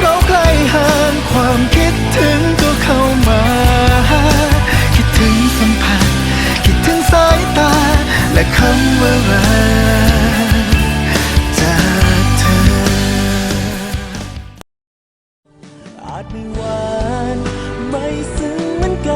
เราใกล้ห่างความคิดถึงก็เข้ามา คิดถึงสัมผัส คิดถึงสายตา และคำว่ารักจากเธอ อาจไม่หวานไม่ซึ้งเหมือนกัน